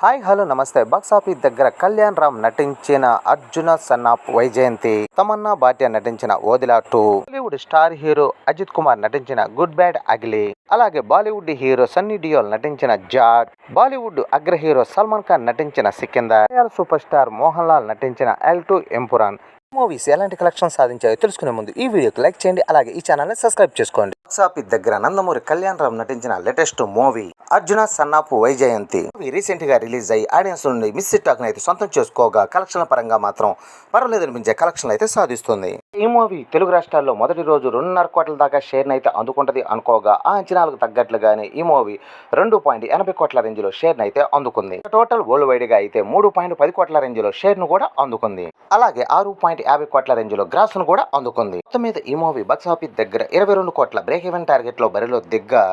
Hi hello నమస్తే. Box office దగ్గర కళ్యాణ్ రామ్ నటించిన అర్జున సన్నాప్ వైజయంతి తమన్నా భాట్య నటించిన Odela two Bollywood star hero Ajith Kumar నటించిన గుడ్ బ్యాడ్ అగిలి అలాగే బాలీవుడ్ హీరో సన్నీ డియోల్ నటించిన జాట్ బాలీవుడ్ అగ్ర హీరో సల్మాన్ ఖాన్ నటించిన సికిందర్ మలయాళ సూపర్ స్టార్ మోహన్ లాల్ నటించిన ఎల్ టు ఎంపురాన్. మూవీస్ ఎలాంటి కలెక్షన్ సాధించాయో తెలుసుకునే ముందు ఈ వీడియోకి లైక్ చేయండి అలాగే ఈ ఛానల్ని సబ్స్క్రైబ్ చేసుకోండి. బాక్స్ ఆఫీస్ దగ్గర నందమూరి కళ్యాణ్ రామ్ నటించిన latest movie Arjun son of Vyjayanthi. రీసెంట్గా రిలీజ్ అయ్యి ఆడియన్స్ నుండి మిస్ టాక్ అయితే సొంతం చేసుకోగా కలెక్షన్ల పరంగా మాత్రం పర్వాలేదు అనిపించే కలెక్షన్లు అయితే సాధిస్తుంది. ఈ మూవీ తెలుగు రాష్ట్రాల్లో మొదటి రోజు రెండున్నర కోట్ల దాకా షేర్ అయితే అందుకుంటది అనుకోగా ఆ అంచనాలకు తగ్గట్లుగానే ఈ మూవీ రెండు పాయింట్ ఎనభై కోట్ల రేంజ్లో షేర్ అయితే అందుకుంది. టోటల్ వరల్డ్ వైడ్గా అయితే మూడు పాయింట్ పది కోట్ల రేంజ్లో షేర్ను కూడా అందుకుంది. అలాగే ఆరు పాయింట్ యాభై కోట్ల రేంజ్లో గ్రాస్ను కూడా అందుకుంది. మొత్తం మీద ఈ మూవీ బాక్స్ ఆఫీస్ దగ్గర ఇరవై రెండు కోట్ల బ్రేక్ ఈవెన్ టార్గెట్లో బరిలో దిగ్గా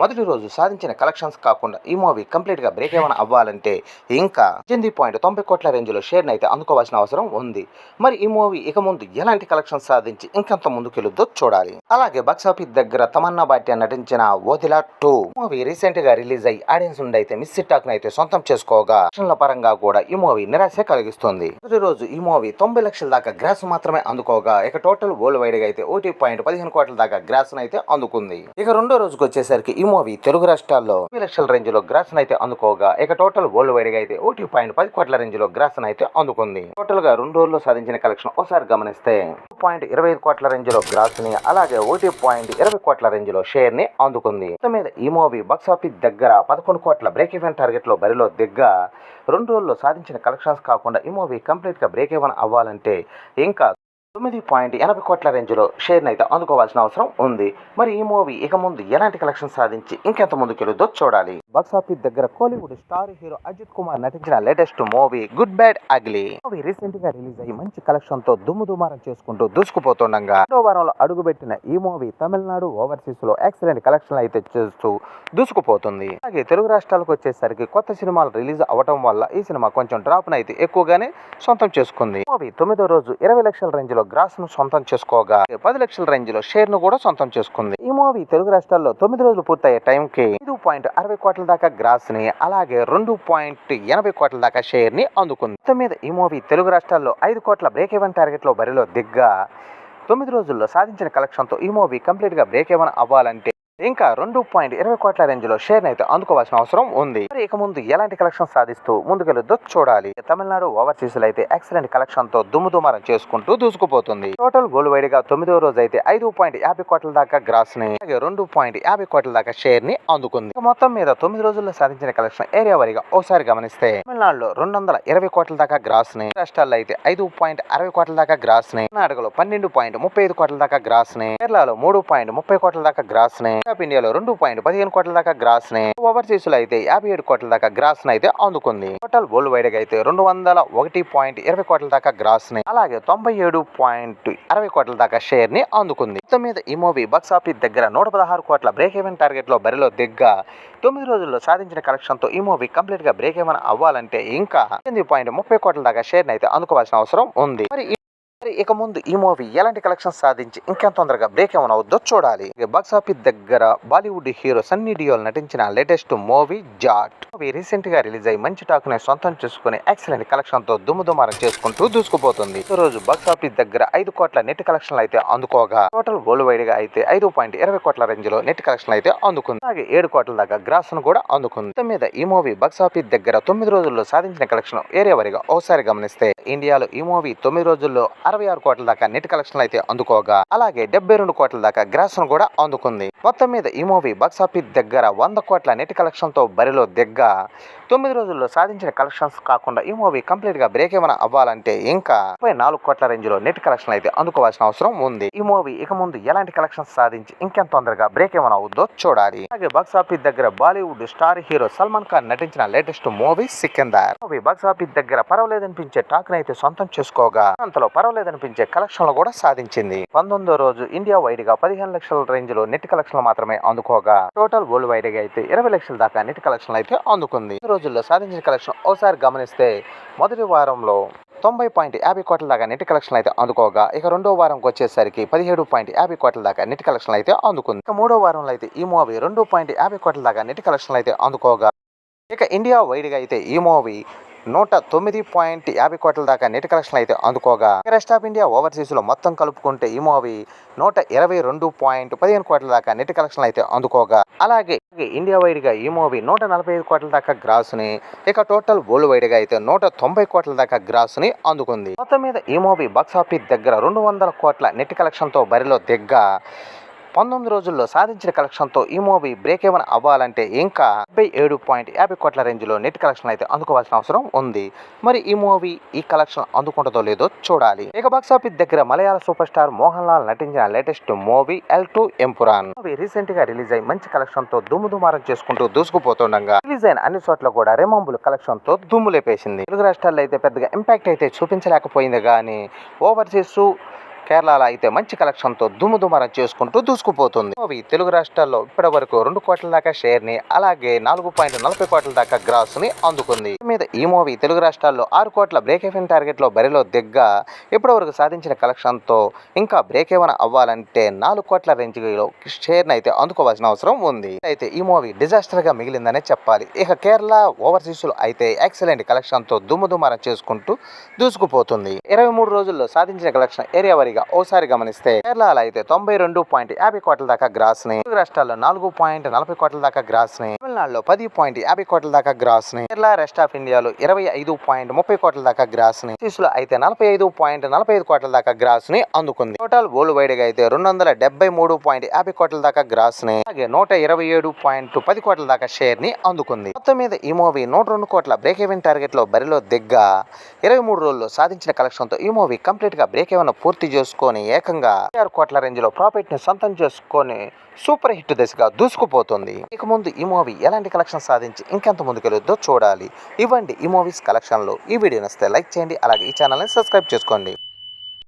మొదటి రోజు సాధించిన కలెక్షన్ కలెక్షన్స్ కాకుండా ఈ మూవీ కంప్లీట్గా బ్రేక్ ఏమైనా అవ్వాలంటే ఇంకా పద్దెనిమిది పాయింట్ తొంభై కోట్ల రేంజ్లో షేర్ అయితే అందుకోవాల్సిన అవసరం ఉంది. మరి ఈ మూవీ ఇక ముందు ఎలాంటి కలెక్షన్ సాధించి ఇంకంత ముందుకెళ్ళుద్దో చూడాలి. అలాగే బాక్స్ దగ్గర తమన్నా భాట్య నటించిన వదిలా టూ మూవీ రీసెంట్గా రిలీజ్ అయ్యి ఆడియన్స్ నుండి అయితే మిస్ టాక్ అయితే సొంతం చేసుకోగా పరంగా కూడా ఈ మూవీ నిరాశ కలిగిస్తుంది. మొదటి రోజు ఈ మూవీ తొంభై లక్షల దాకా గ్రాస్ మాత్రమే అందుకోగా ఇక టోటల్ వరల్డ్ వైడ్గా అయితే ఒకటి పాయింట్ పదిహేను కోట్ల దాకా గ్రాస్ అయితే అందుకుంది. ఇక రెండో రోజుకి వచ్చేసరికి ఈ మూవీ తెలుగు రాష్ట్రాల్లో ముప్పై లక్షల రేంజ్లో గ్రాస్ అయితే అందుకోగా ఇక టోటల్ వరల్డ్ వైడ్గా అయితే ఒకటి పాయింట్ పది కోట్ల రేంజ్లో గ్రాస్ అయితే అందుకుంది. టోటల్గా రెండు రోజుల్లో సాధించిన కలెక్షన్ ఒకసారి గమనిస్తే పాయింట్ ఇరవై ఐదు కోట్ల రేంజ్లో గ్రాస్ని అలాగే ఒకటి పాయింట్ ఇరవై కోట్ల రేంజ్లో షేర్ని అందుకుంది మీద ఈ మూవీ బాక్స్ ఆఫీస్ దగ్గర పదకొండు కోట్ల బ్రేక్ ఈవెన్ టార్గెట్లో బరిలో దిగ్గా రెండు రోజుల్లో సాధించిన కలెక్షన్స్ కాకుండా ఈ మూవీ కంప్లీట్గా బ్రేక్ ఈవెన్ అవ్వాలంటే ఇంకా తొమ్మిది పాయింట్ ఎనభై కోట్ల రేంజ్లో షేర్ని అయితే అందుకోవాల్సిన అవసరం ఉంది. మరి ఈ మూవీ ఇక ముందు ఎలాంటి కలెక్షన్ సాధించి ఇంకెంత ముందుకెళ్ళుద్దో చూడాలి. బాక్సాఫీస్ దగ్గర Kollywood star hero Ajith Kumar నటించిన latest movie good bad ugly movie రీసెంట్గా రిలీజ్ అయ్యి మంచి కలెక్షన్తో దుమ్ము దుమారం చేసుకుంటూ దూసుకుపోతుండగా రెండో వారంలో అడుగుపెట్టిన ఈ మూవీ తమిళనాడు ఓవర్సీస్లో ఎక్సలెంట్ కలెక్షన్ అయితే చేస్తూ దూసుకుపోతుంది. అలాగే తెలుగు రాష్ట్రాలకు వచ్చేసరికి కొత్త సినిమాలు రిలీజ్ అవటం వల్ల ఈ సినిమా కొంచెం డ్రాప్ అయితే ఎక్కువగానే సొంతం చేసుకుంది. మూవీ తొమ్మిదో రోజు ఇరవై లక్షల రేంజ్లో గ్రాస్ను సొంతం చేసుకోగా. పది లక్షల రేంజ్లో షేర్ను కూడా సొంతం చేసుకుంది. ఈ మూవీ తెలుగు రాష్ట్రాల్లో తొమ్మిది రోజులు పూర్తయ్యే టైం కి ఐదు పాయింట్ అరవై కోట్ల దాకా గ్రాస్ని అలాగే రెండు పాయింట్ ఎనభై కోట్ల దాకా షేర్ని అందుకుంది. మొత్తం మీద ఈ మూవీ తెలుగు రాష్ట్రాల్లో ఐదు కోట్ల బ్రేక్ ఈవెన్ టార్గెట్లో బరిలో దిగ్గా. తొమ్మిది రోజుల్లో సాధించిన కలెక్షన్తో ఈ మూవీ కంప్లీట్గా బ్రేక్ ఏమైనా అవ్వాలంటే ఇంకా రెండు పాయింట్ ఇరవై కోట్ల రేంజ్లో షేర్ అయితే అందుకోవాల్సిన అవసరం ఉంది. మరి ఇక ముందు ఎలాంటి కలెక్షన్ సాధిస్తూ ముందుకెళ్ళొద్దో చూడాలి. తమిళనాడు ఓవర్సీస్లో అయితే ఎక్సలెంట్ కలెక్షన్తో దుమ్ము దుమారం చేసుకుంటూ దూసుకుపోతుంది. టోటల్ గోల్డ్ వైడ్గా తొమ్మిదో రోజు అయితే ఐదు పాయింట్ యాభై కోట్ల దాకా గ్రాస్ని అలాగే రెండు పాయింట్ యాభై కోట్ల దాకా షేర్ని అందుకుంది. మొత్తం మీద తొమ్మిది రోజుల్లో సాధించిన కలెక్షన్ ఏరియా వారిగా ఒకసారి గమనిస్తే తమిళనాడులో రెండు వందల ఇరవై కోట్ల దాకా గ్రాస్ని రాష్ట్రాల్లో అయితే ఐదు పాయింట్ అరవై కోట్ల దాకా గ్రాస్ని కర్ణాటకలో పన్నెండు పాయింట్ ముప్పై ఐదు కోట్ల దాకా గ్రాస్ని కేరళలో మూడు పాయింట్ ముప్పై కోట్ల దాకా గ్రాస్ని ఆఫ్ ఇండియాలో రెండు పాయింట్ పదిహేను కోట్ల దాకా గ్రాస్ని ఓవర్సీస్లో అయితే యాభై ఏడు కోట్ల దాకా గ్రాస్ని అయితే అందుకుంది. టోటల్ వరల్డ్ వైడ్గా అయితే రెండు వందల ఒకటి పాయింట్ ఇరవై కోట్ల దాకా గ్రాస్ని అలాగే తొంభై ఏడు పాయింట్ అరవై కోట్ల దాకా షేర్ని అందుకుంది. మొత్తం మీద ఈ మూవీ బాక్స్ ఆఫీస్ దగ్గర నూట పదహారు కోట్ల బ్రేక్ ఈవెన్ టార్గెట్లో బరిలో దిగ్గా తొమ్మిది రోజుల్లో సాధించిన కలెక్షన్తో ఈ మూవీ కంప్లీట్గా బ్రేక్ ఏమైనా అవ్వాలంటే ఇంకా ఎనిమిది పాయింట్ ముప్పై కోట్ల దాకా షేర్ అయితే అందుకోవాల్సిన అవసరం ఉంది. మరి ఇక ముందు ఈ మూవీ ఎలాంటి కలెక్షన్ సాధించి ఇంకెంత తొందరగా బ్రేక్ ఏమైనా అవుద్దో చూడాలి. బాక్స్ ఆఫీస్ దగ్గర బాలీవుడ్ హీరో సన్నీ డియోల్ నటించిన లేటెస్ట్ మూవీ జాట్ మూవీ రీసెంట్గా రిలీజ్ అయ్యి మంచి టాక్ని సొంతం చేసుకుని ఎక్సలెంట్ కలెక్షన్తో దుమ్ము దుమారం చేసుకుంటూ దూసుకుపోతుంది. ఈ రోజు బాక్స్ ఆఫీస్ దగ్గర ఐదు కోట్ల నెట్ కలెక్షన్లు అయితే అందుకోగా. టోటల్ వరల్డ్ వైడ్గా అయితే ఐదు పాయింట్ ఇరవై కోట్ల రేంజ్లో నెట్ కలెక్షన్ అయితే అందుకుంది. అలాగే ఏడు కోట్ల దాకా గ్రాస్ను కూడా అందుకుంది. మొత్తం మీద ఈ మూవీ బాక్స్ ఆఫీస్ దగ్గర తొమ్మిది రోజుల్లో సాధించిన కలెక్షన్ ఏరియా వారిగా ఒకసారి గమనిస్తే ఇండియాలో ఈ మూవీ తొమ్మిది రోజుల్లో అరవై ఆరు కోట్ల దాకా నెట్ కలెక్షన్ అయితే అందుకోగా అలాగే డెబ్బై రెండు కోట్ల దాకా గ్రాస్ను కూడా అందుకుంది. మొత్తం మీద ఈ మూవీ బాక్సాఫీస్ దగ్గర వంద కోట్ల నెట్ కలెక్షన్తో బరిలో దిగ్గా తొమ్మిది రోజుల్లో సాధించిన కలెక్షన్స్ కాకుండా ఈ మూవీ కంప్లీట్గా బ్రేక్ ఏమైనా అవ్వాలంటే ఇంకా ముప్పై నాలుగు కోట్ల రేంజ్లో నెట్ కలెక్షన్ అయితే అందుకోవాల్సిన అవసరం ఉంది. ఈ మూవీ ఇక ముందు ఎలాంటి కలెక్షన్స్ సాధించి ఇంకెంత తొందరగా బ్రేక్ ఏమైనా అవుద్దో చూడాలి. అలాగే బాక్సాఫీస్ దగ్గర Bollywood star hero Salman Khan నటించిన latest movie Sikandar. Movie box office దగ్గర పర్వాలేదనిపించే టాక్ అయితే సొంతం చేసుకోగా అంతలో పర్వాలేదు పర్వాలేదనిపించే కలెక్షన్లు కూడా సాధించింది. పంతొమ్మిదో రోజు ఇండియా వైడ్గా పదిహేను లక్షల రేంజ్లో నెట్ కలెక్షన్లు మాత్రమే అందుకోగా. టోటల్ వరల్డ్ వైడ్గా అయితే ఇరవై లక్షల దాకా నెట్ కలెక్షన్లు అయితే అందుకుంది. ఈ రోజుల్లో సాధించిన కలెక్షన్ ఒకసారి గమనిస్తే మొదటి వారంలో తొంభై పాయింట్ యాభై కోట్ల దాకా నెట్ కలెక్షన్ అయితే అందుకోగా. ఇక రెండో వారంకి వచ్చేసరికి పదిహేడు పాయింట్ యాభై కోట్ల దాకా నెట్ కలెక్షన్ అయితే అందుకుంది. ఇక మూడో వారంలో అయితే ఈ మూవీ రెండు పాయింట్ యాభై కోట్ల దాకా నెట్ కలెక్షన్ అయితే అందుకోగా. ఇక ఇండియా వైడ్గా అయితే ఈ మూవీ నూట తొమ్మిది పాయింట్ యాభై కోట్ల దాకా నెట్ కలెక్షన్ అయితే అందుకోగా. రెస్ట్ ఆఫ్ ఇండియా ఓవర్సీస్లో మొత్తం కలుపుకుంటే ఈ మూవీ నూట ఇరవై రెండు పాయింట్ పదిహేను కోట్ల దాకా నెట్ కలెక్షన్ అయితే అందుకోగా. అలాగే ఇండియా వైడ్గా ఈ మూవీ నూట నలభై ఐదు కోట్ల దాకా గ్రాస్ని ఇక టోటల్ వరల్డ్ వైడ్గా అయితే నూట తొంభై కోట్ల దాకా గ్రాస్ని అందుకుంది. మొత్తం మీద ఈ మూవీ బాక్స్ ఆఫీస్ దగ్గర రెండు వందల కోట్ల నెట్ కలెక్షన్తో బరిలో దిగ్గా. పంతొమ్మిది రోజుల్లో సాధించిన కలెక్షన్తో ఈ మూవీ బ్రేక్ ఏమైనా అవ్వాలంటే ఇంకా డెబ్బై ఏడు పాయింట్ యాభై కోట్ల రేంజ్లో నెట్ కలెక్షన్ అయితే అందుకోవాల్సిన అవసరం ఉంది. మరి ఈ మూవీ ఈ కలెక్షన్ అందుకుంటుందో లేదో చూడాలి. ఇక బాక్స్ ఆఫీస్ దగ్గర మలయాళ సూపర్ స్టార్ మోహన్ లాల్ నటించిన latest movie L two Empuraan movie రీసెంట్గా రిలీజ్ అయి మంచి కలెక్షన్తో దుమ్ము దుమారం చేసుకుంటూ దూసుకుపోతుండగా రిలీజ్ అయిన అన్ని చోట్ల కూడా రెమంబుల్ కలెక్షన్తో దుమ్ము లేపేసింది తెలుగు రాష్ట్రాల్లో అయితే పెద్దగా ఇంపాక్ట్ అయితే చూపించలేకపోయింది కానీ ఓవర్సీస్ కేరళలో అయితే మంచి కలెక్షన్తో దుమ్ము దుమారం చేసుకుంటూ దూసుకుపోతుంది. మూవీ తెలుగు రాష్ట్రాల్లో ఇప్పటి వరకు రెండు కోట్ల దాకా షేర్ని అలాగే నాలుగు పాయింట్ నలభై కోట్ల దాకా గ్రాస్ని అందుకుంది మీద ఈ మూవీ తెలుగు రాష్ట్రాల్లో ఆరు కోట్ల బ్రేక్ ఈవెన్ టార్గెట్లో బరిలో దిగ్గా ఇప్పటి వరకు సాధించిన కలెక్షన్తో ఇంకా బ్రేక్ ఏమైనా అవ్వాలంటే నాలుగు కోట్ల రేంజ్లో షేర్ అయితే అందుకోవాల్సిన అవసరం ఉంది. అయితే ఈ మూవీ డిజాస్టర్గా మిగిలిందనే చెప్పాలి. ఇక కేరళ ఓవర్సీస్లో అయితే ఎక్సలెంట్ కలెక్షన్తో దుమ్ము దుమారం చేసుకుంటూ దూసుకుపోతుంది. ఇరవై మూడు రోజుల్లో సాధించిన కలెక్షన్ ఏరియా వారీగా ఓసారి గమనిస్తే కేరళలో అయితే తొంభై రెండు పాయింట్ యాభై కోట్ల దాకా గ్రాస్ని తెలుగు రాష్ట్రాల్లో నాలుగు పాయింట్ నలభై కోట్ల దాకా గ్రాస్ని తమిళనాడులో పది పాయింట్ యాభై కోట్ల దాకా గ్రాస్ని కేరళ రెస్ట్ ఆఫ్ ఇండియాలో ఇరవై ఐదు పాయింట్ ముప్పై కోట్ల దాకా గ్రాస్ని లో అయితే నలభై ఐదు పాయింట్ నలభై ఐదు కోట్ల దాకా గ్రాస్ని అందుకుంది. టోటల్ వరల్డ్ వైడ్గా అయితే రెండు వందల డెబ్బై మూడు పాయింట్ యాభై కోట్ల దాకా గ్రాస్ని అలాగే నూట ఇరవై ఏడు పాయింట్ పది కోట్ల దాకా షేర్ని అందుకుంది. మొత్తం మీద ఈ మూవీ నూట రెండు కోట్ల బ్రేక్ ఈవెన్ టార్గెట్లో బరిలో దిగ్గా ఇరవై మూడు రోజుల్లో సాధించిన కలెక్షన్తో ఈ మూవీ కంప్లీట్గా బ్రేక్ ఏమైనా పూర్తి చేసుకొని ఏకంగా ఆరు కోట్ల రేంజ్లో ప్రాఫిట్ని సొంతం చేసుకొని సూపర్ హిట్ దిశగా దూసుకుపోతుంది. ఇక ముందు ఈ మూవీ ఎలాంటి కలెక్షన్ సాధించి ఇంకెంత ముందుకెళ్ళొద్దో చూడాలి. ఇవ్వండి ఈ మూవీస్ కలెక్షన్లో. ఈ వీడియో నచ్చితే లైక్ చేయండి అలాగే ఈ ఛానల్ని సబ్స్క్రైబ్ చేసుకోండి.